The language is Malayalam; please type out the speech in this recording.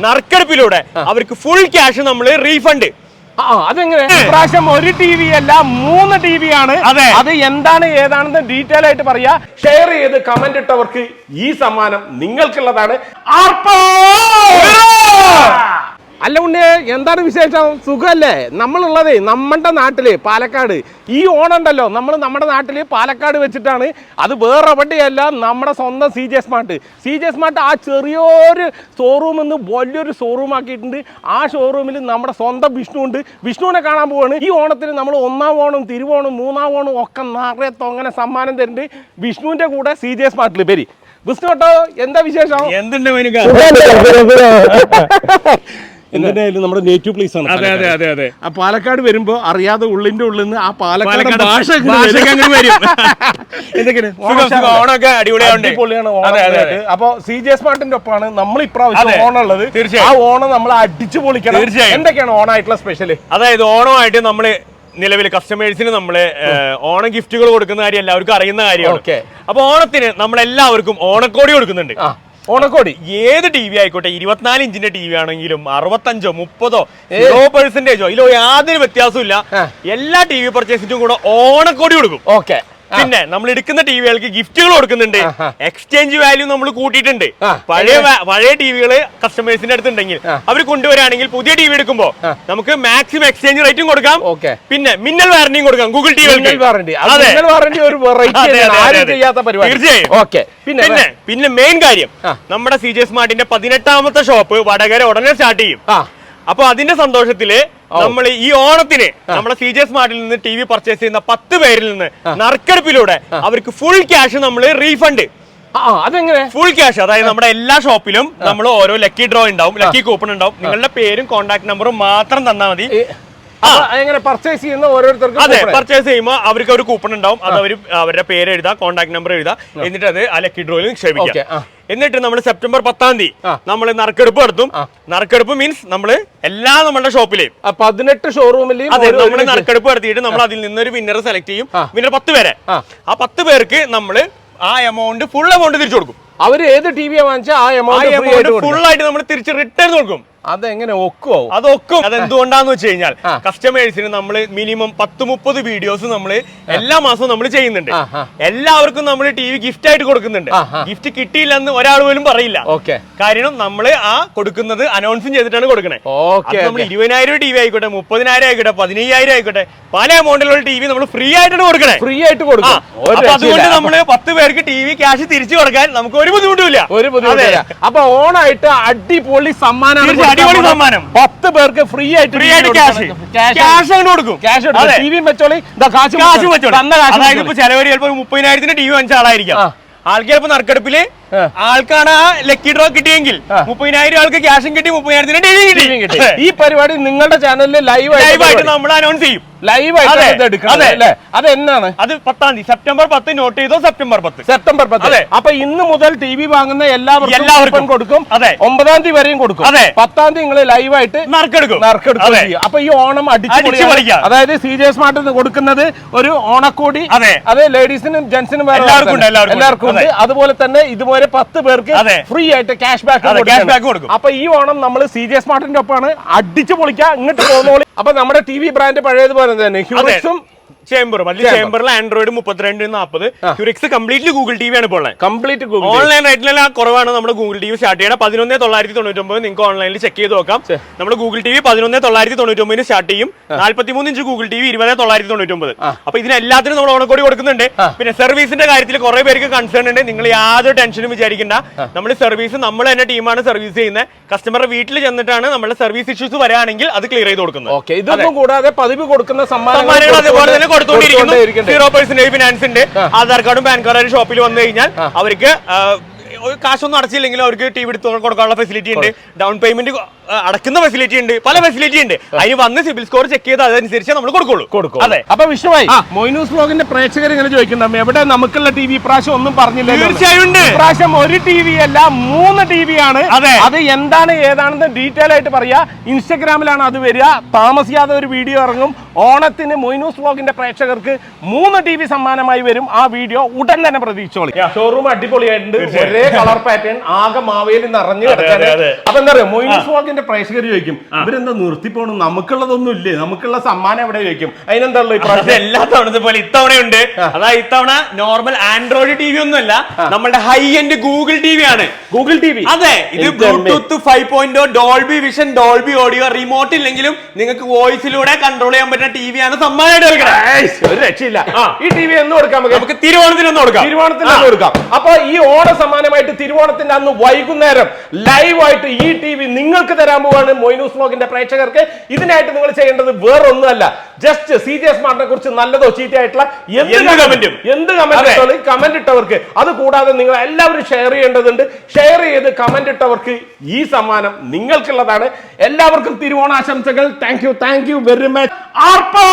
നറുക്കെടുപ്പിലൂടെ അവർക്ക് ഫുൾ ക്യാഷ് നമ്മൾ റീഫണ്ട് അതെങ്ങനെ? പ്രാവശ്യം ഒരു ടി വി അല്ല മൂന്ന് ടി വി ആണ്. അതെ. അത് എന്താണ് ഏതാണെന്ന് ഡീറ്റെയിൽ ആയിട്ട് പറയാ. ഷെയർ ചെയ്ത് കമന്റ് ഇട്ടവർക്ക് ഈ സമ്മാനം നിങ്ങൾക്കുള്ളതാണ്. ആർപ്പോ! അല്ല ഉണ്ണേ എന്താണ് വിശേഷം? സുഖമല്ലേ നമ്മളുള്ളതേ നമ്മുടെ നാട്ടിൽ പാലക്കാട്. ഈ ഓണുണ്ടല്ലോ നമ്മൾ നമ്മുടെ നാട്ടിൽ പാലക്കാട് വെച്ചിട്ടാണ്. അത് വേറെ എവിടെയല്ല നമ്മുടെ സ്വന്തം C J Smart. C J Smart ആ ചെറിയൊരു ഷോറൂമിൽ നിന്ന് വലിയൊരു ഷോറൂം ആക്കിയിട്ടുണ്ട്. ആ ഷോറൂമിൽ നമ്മുടെ സ്വന്തം വിഷ്ണു ഉണ്ട് വിഷ്ണുവിനെ കാണാൻ പോവാണ്. ഈ ഓണത്തിന് നമ്മൾ ഒന്നാം ഓണം തിരുവോണം മൂന്നാം ഓണം ഒക്കെ നിറയെ തൊങ്ങനെ സമ്മാനം തരുന്നുണ്ട് വിഷ്ണുവിന്റെ കൂടെ സി ജെ സ്മാർട്ടിൽ പേര് വിഷ്ണു കേട്ടോ എന്താ വിശേഷം? എന്തുണ്ട് മെനുക എന്തായാലും നമ്മുടെ നേറ്റീവ് പ്ലേസ് ആണ് അതെ അതെ അതെ അതെ. ആ പാലക്കാട് വരുമ്പോ അറിയാതെ ഉള്ളിന്റെ ഉള്ളിൽ നിന്ന് ആ പാലക്കാട് ഭാഷ എന്തൊക്കെയാണ്? അപ്പൊ സി ജെ സ്മാർട്ടിന്റെ ഒപ്പമാണ് നമ്മൾ ഇപ്രാവശ്യം ഓണുള്ളത് തീർച്ചയായും. ആ ഓണം നമ്മൾ അടിച്ചു പൊളിക്കണം. തീർച്ചയായും. എന്തൊക്കെയാണ് ഓണായിട്ടുള്ള സ്പെഷ്യൽ അതായത് ഓണമായിട്ട് നമ്മൾ നിലവിൽ കസ്റ്റമേഴ്സിന് നമ്മൾ ഓണ ഗിഫ്റ്റുകൾ കൊടുക്കുന്ന കാര്യം എല്ലാവർക്കും അറിയുന്ന കാര്യമാണ്. അപ്പൊ ഓണത്തിന് നമ്മളെല്ലാവർക്കും ഓണക്കോടി കൊടുക്കുന്നുണ്ട്. ഓണക്കോടി. ഏത് ടി വി ആയിക്കോട്ടെ? ഇരുപത്തിനാല് ഇഞ്ചിന്റെ ടി വി ആണെങ്കിലും അറുപത്തഞ്ചോ മുപ്പതോ സീറോ പെർസെന്റേജോ ഇതിലോ യാതൊരു വ്യത്യാസവും ഇല്ല എല്ലാ ടി വി പർച്ചേസിനും കൂടെ ഓണക്കോടി കൊടുക്കും. ഓക്കെ. പിന്നെ നമ്മൾ എടുക്കുന്ന ടിവികൾക്ക് ഗിഫ്റ്റുകൾ കൊടുക്കുന്നുണ്ട്. എക്സ്ചേഞ്ച് വാല്യൂ നമ്മൾ കൂട്ടിയിട്ടുണ്ട്. പഴയ പഴയ ടിവികൾ കസ്റ്റമേഴ്സിന്റെ അടുത്തുണ്ടെങ്കിൽ. അവർ കൊണ്ടുവരാണെങ്കിൽ പുതിയ ടി വി എടുക്കുമ്പോ നമുക്ക് മാക്സിമം എക്സ്ചേഞ്ച് റേറ്റും കൊടുക്കാം. ഓക്കെ. പിന്നെ മിന്നൽ വാറന്റിയും കൊടുക്കാം ഗൂഗിൾ ടി വാറണ്ടി ഒരു ചെയ്യാത്ത പരിപാടി. തീർച്ചയായും. പിന്നെ പിന്നെ മെയിൻ കാര്യം. നമ്മുടെ സി ജെ സ്മാർട്ടിന്റെ പതിനെട്ടാമത്തെ ഷോപ്പ് വടകര ഉടനെ സ്റ്റാർട്ട് ചെയ്യും. അപ്പൊ അതിന്റെ സന്തോഷത്തിൽ നമ്മൾ ഈ ഓണത്തിന് നമ്മളെ സി ജെ സ്മാർട്ടിൽ നിന്ന് ടി വി പർച്ചേസ് ചെയ്യുന്ന പത്ത് പേരിൽ നിന്ന് നറുക്കെടുപ്പിലൂടെ അവർക്ക് ഫുൾ ക്യാഷ് നമ്മൾ റീഫണ്ട് അതെങ്ങനെ? ഫുൾ ക്യാഷ് അതായത് നമ്മുടെ എല്ലാ ഷോപ്പിലും നമ്മൾ ഓരോ ലക്കി ഡ്രോ ഉണ്ടാവും ലക്കി കൂപ്പൺ ഉണ്ടാവും. നിങ്ങളുടെ പേരും കോൺടാക്ട് നമ്പറും മാത്രം തന്നാൽ മതി. എങ്ങനെ പർച്ചേസ് ചെയ്യുന്ന ഓരോരുത്തർക്കും അതെ പർച്ചേസ് ചെയ്യുമ്പോൾ അവർക്ക് ഒരു കൂപ്പൺ ഉണ്ടാവും. അത് അവർ അവരുടെ പേര് എഴുതാം കോൺടാക്ട് നമ്പർ എഴുതാം. എന്നിട്ട് അത് ആ ലക്കി ഡ്രോയിൽ നിക്ഷേപിക്കാം എന്നിട്ട് നമ്മൾ സെപ്റ്റംബർ പത്താം തീയതി നമ്മൾ നറുക്കെടുപ്പ് നടത്തും. നറുക്കെടുപ്പ് മീൻസ് നമ്മൾ എല്ലാ നമ്മുടെ ഷോപ്പിലെയും പതിനെട്ട് ഷോറൂമിലെയും അതെ നമ്മൾ നറുക്കെടുപ്പ് നടത്തിയിട്ട് നമ്മൾ അതിൽ നിന്ന് ഒരു വിന്നർ സെലക്ട് ചെയ്യും. വിന്നർ പത്ത് പേരെ. ആ. പത്ത് പേർക്ക് നമ്മൾ ആ എമൗണ്ട് ഫുൾ എമൗണ്ട് തിരിച്ചു കൊടുക്കും. അവർ ഏത് ടി വി വാങ്ങിച്ചാൽ ആ എമൗണ്ട് ഫുൾ ആയിട്ട് നമ്മൾ തിരിച്ച് റിട്ടേൺ കൊടുക്കും. അതെങ്ങനെ ഒക്കുവോ അതൊക്കും. അതെന്തുകൊണ്ടാന്ന് വെച്ച് കഴിഞ്ഞാൽ. കസ്റ്റമേഴ്സിന് നമ്മൾ മിനിമം പത്ത് മുപ്പത് വീഡിയോസ് നമ്മൾ എല്ലാ മാസവും നമ്മൾ ചെയ്യുന്നുണ്ട്. എല്ലാവർക്കും നമ്മൾ ടി വി ഗിഫ്റ്റ് ആയിട്ട് കൊടുക്കുന്നുണ്ട്. ഗിഫ്റ്റ് കിട്ടിയില്ല എന്ന് കിട്ടിയില്ലെന്ന് ഒരാൾ പോലും പറയില്ല. ഓക്കെ. കാരണം നമ്മൾ ആ കൊടുക്കുന്നത് അനൗൺസും ചെയ്തിട്ടാണ് കൊടുക്കണേ. നമ്മൾ ഇരുപതിനായിരം ടി വി ആയിക്കോട്ടെ മുപ്പതിനായിരം ആയിക്കോട്ടെ പതിനയ്യായിരം ആയിക്കോട്ടെ പല എമൗണ്ടിലുള്ള ടി വി നമ്മൾ ഫ്രീ ആയിട്ടാണ് കൊടുക്കണേ. ഫ്രീ ആയിട്ട് കൊടുക്കണം കൊടുക്കും അതുകൊണ്ട് നമ്മൾ നമ്മൾ പത്ത് പേർക്ക് ടി വി ക്യാഷ് തിരിച്ചു കൊടുക്കാൻ നമുക്ക് ഒരു ബുദ്ധിമുട്ടില്ല ഒരു ബുദ്ധിമുട്ടില്ല. അപ്പൊ ഓണായിട്ട് അടിപൊളി സമ്മാനം അടിപൊളി സമ്മാനം. പത്ത് പേർക്ക് ഫ്രീ ആയിട്ട് ഫ്രീ ആയിട്ട് ക്യാഷ് ക്യാഷ് അങ്ങോട്ട് കൊടുക്കും ക്യാഷ് കൊടുക്കും ടി വി വെച്ചോളി കാശ് കാശ് വെച്ചോളി. അതായത് ഇപ്പൊ. ചിലവര് ചിലപ്പോ മുപ്പതിനായിരത്തിന്റെ ടി വി വാങ്ങിച്ച ആളായിരിക്കാം. ആൾക്ക് ചിലപ്പോ നറുക്കെടുപ്പിൽ. ആൾക്കാണ് ആ ലക്കി ഡ്രോ കിട്ടിയെങ്കിൽ. മുപ്പതിനായിരം ആൾക്ക് ക്യാഷും കിട്ടി മുപ്പതിനായിരത്തിന് ഡെലിവറി കിട്ടി. ഈ പരിപാടി നിങ്ങളുടെ ചാനലിൽ ലൈവ് ആയിട്ട് നമ്മൾ അനൗൺസ് ചെയ്യും ലൈവ് ആയിട്ട് അതെ. എന്നാണ് അത് പത്താം തീയതി സെപ്റ്റംബർ പത്ത് നോട്ട് ചെയ്തോ സെപ്റ്റംബർ പത്ത് സെപ്റ്റംബർ പത്ത്. അപ്പൊ ഇന്ന് മുതൽ ടി വി വാങ്ങുന്ന എല്ലാവർക്കും എല്ലാവർക്കും. കൊടുക്കും അതെ. ഒമ്പതാം തീയതി വരെയും കൊടുക്കും അതെ. പത്താം തീയതി നിങ്ങൾ ലൈവ് ആയിട്ട് നറുക്കെടുക്കും നറുക്കെടുക്കും. അപ്പൊ ഈ ഓണം അടിച്ച്. അതായത് സി ജെ സ്മാർട്ട് കൊടുക്കുന്നത് ഒരു ഓണക്കോടി അതെ. അതെ ലേഡീസിനും ജെന്റ്സിനും എല്ലാവർക്കും. എല്ലാവർക്കും ഉണ്ട് അതുപോലെ തന്നെ ഇതുപോലെ പത്ത് പേർക്ക് ഫ്രീ ആയിട്ട് ക്യാഷ് ബാക്ക് ക്യാഷ് ബാക്ക് കൊടുക്കും. അപ്പൊ ഈ ഓണം നമ്മൾ സി ജെ സ്മാർട്ടിന്റെ ഒപ്പമാണ്. അടിച്ചു പൊളിക്കുക ഇങ്ങോട്ട് പോകുന്നോളി. അപ്പൊ നമ്മുടെ ടി വി ബ്രാൻഡ് പഴയതുപോലെ തന്നെ ഹ്യൂറിക്സും ചേംബറും അതിൽ Chamber. ചേംബറിൽ ആൻഡ്രോയിഡ് മുപ്പത്തിരണ്ട് നാൽപ്പത് ക്യൂറിക്സ് കംപ്ലീറ്റ്ലി ഗൂഗിൾ ടി വി ആണ് ഇപ്പോൾ കംപ്ലീറ്റ് ഓൺലൈൻ റേറ്റിലെല്ലാം കുറവാണ് നമ്മുടെ ഗൂഗിൾ ടി വി സ്റ്റാർട്ട് ചെയ്യണം. പതിനൊന്ന് തൊള്ളായിരത്തി തൊണ്ണൂറ്റൊമ്പത് നിങ്ങൾക്ക് ഓൺലൈനിൽ ചെക്ക് ചെയ്ത് നോക്കാം. നമ്മുടെ ഗൂഗിൾ ടി വി പതിനൊന്ന് തൊള്ളായിരത്തി തൊണ്ണൂറ്റൊമ്പതിന് സ്റ്റാർട്ട് ചെയ്യും. നാല്പത്തിമൂന്ന് ഇഞ്ച് ഗൂഗിൾ ടി വി ഇരുപത് തൊള്ളായിരത്തി തൊണ്ണൂറ്റൊമ്പത്. അപ്പൊ ഇതിനെല്ലാത്തിനും നമ്മൾ ഓണക്കോടി കൊടുക്കുന്നുണ്ട്. പിന്നെ സർവീസിന്റെ കാര്യത്തിൽ കുറെ പേർക്ക് കൺസേൺ ഉണ്ട്. നിങ്ങൾ യാതൊരു ടെൻഷനും വിചാരിക്കേണ്ട. നമ്മൾ സർവീസ് നമ്മൾ തന്നെ ടീമാണ് സർവീസ് ചെയ്യുന്നത് കസ്റ്റമറുടെ വീട്ടിൽ ചെന്നിട്ടാണ് നമ്മുടെ സർവീസ് ഇഷ്യൂസ് വരാണെങ്കിൽ അത് ക്ലിയർ ചെയ്ത് കൊടുക്കുന്നത്. ഓക്കെ ഇതൊന്നും കൂടാതെ പതിവ് കൊടുക്കുന്ന സമ്മാനങ്ങൾ അതുപോലെ തന്നെ കൊടുത്തുകൊണ്ടിരിക്കുന്നു. സീറോ പെർസെന്റേജ് ഫിനാൻസ് ഉണ്ട്. ആധാർ കാർഡും പാൻ കാർഡും ഷോപ്പിൽ വന്നു കഴിഞ്ഞാൽ അവർക്ക് ഒരു കാശൊന്നും അടച്ചില്ലെങ്കിലും അവർക്ക് ടി വി എടുത്ത് കൊടുക്കാനുള്ള ഫെസിലിറ്റി ഉണ്ട്. ഡൗൺ പേയ്മെന്റ് അടക്കുന്ന ഫെസിലിറ്റി ഉണ്ട്. പല ഫെസിലിറ്റി ഉണ്ട്. അതിന് വന്ന് സിബിൽ സ്കോർ ചെക്ക് ചെയ്ത് അതനുസരിച്ച് നമ്മൾ കൊടുക്കുള്ളൂ. കൊടുക്കും അതെ. അപ്പൊ വിഷ്ണുമായി മൊയ്നൂസ് ബ്ലോഗിന്റെ പ്രേക്ഷകർ ഇങ്ങനെ ചോദിക്കുന്നുണ്ട് എവിടെ നമുക്കുള്ള ടി വി പ്രാവശ്യം ഒന്നും പറഞ്ഞില്ല തീർച്ചയായും പ്രാവശ്യം ഒരു ടി വി അല്ല മൂന്ന് ടി വി ആണ്. അതെ. അത് എന്താണ് ഏതാണെന്ന് ഡീറ്റെയിൽ ആയിട്ട് പറയാ. ഇൻസ്റ്റഗ്രാമിലാണ് അത് വരിക. താമസിയാതെ ഒരു വീഡിയോ ഇറങ്ങും. ഓണത്തിന് മൊയ്നൂസ് ബ്ലോഗിന്റെ പ്രേക്ഷകർക്ക് മൂന്ന് ടി വി സമ്മാനമായി വരും. ആ വീഡിയോ ഉടൻ തന്നെ പ്രതീക്ഷിച്ചോളി. ഷോറൂം അടിപൊളിയായിട്ടുണ്ട്. ഒരേ കളർ പാറ്റേൺ ആകെ മാവേലി നിറഞ്ഞു കിടക്കാൻ. അപ്പൊ എന്താ പറയുക മൊയ്നൂസ് വ്ലോഗിന്റെ പ്രേക്ഷകർ ചോദിക്കും ഇവരെന്താ നിർത്തിപ്പോണു നമുക്കുള്ളതൊന്നും ഇല്ലേ? നമുക്കുള്ള സമ്മാനം എവിടെ? ചോദിക്കും. അതിനെന്താ അത് ഇപ്രാവശ്യം എല്ലാ തവണത്തെ പോലെ ഇത്തവണയുണ്ട്. അതായത് ഇത്തവണ നോർമൽ ആൻഡ്രോയിഡ് ടി വി ഒന്നുമല്ല നമ്മുടെ high end Google T V ആണ്. Google T V? അതെ ഇത് Bluetooth five point Dolby vision Dolby audio remote ഇല്ലെങ്കിലും നിങ്ങൾക്ക് വോയിസിലൂടെ കൺട്രോൾ ചെയ്യാൻ പറ്റുന്ന ടി വി ആണ് സമ്മാനമായിട്ട് ഒരു രക്ഷയില്ല. ഈ ടി വി എന്ന് കൊടുക്കാം നമുക്ക്. തിരുവോണത്തിന് ഒന്ന് കൊടുക്കാം. തിരുവോണത്തിന് കൊടുക്കാം. അപ്പൊ ഈ ഓണ സമ്മാനമായിട്ട് തിരുവോണത്തിന്റെ അന്ന് വൈകുന്നേരം ലൈവായിട്ട് ഈ ടി വി നിങ്ങൾക്ക് തരാൻ പോവാണ് മൊയ്നൂസ് വ്ലോഗിന്റെ പ്രേക്ഷകർക്ക്. ഇതിനായിട്ട് നിങ്ങൾ ചെയ്യേണ്ടത് വേറൊന്നുമല്ല. ജസ്റ്റ് സി ജി എസ് മാറിനെ കുറിച്ച് നല്ലതോ ചീത്തയായിട്ടുള്ള എന്ത് comment എന്ത് കമന്റ്. കമന്റ് ഇട്ടവർക്ക് അത് കൂടാതെ നിങ്ങൾ എല്ലാവരും ഷെയർ ചെയ്യേണ്ടതുണ്ട്. ഷെയർ ചെയ്ത് കമന്റ് ഇട്ടവർക്ക് ഈ സമ്മാനം നിങ്ങൾക്കുള്ളതാണ്. എല്ലാവർക്കും തിരുവോണാശംസകൾ. Thank you thank you very much ആർപ്പോ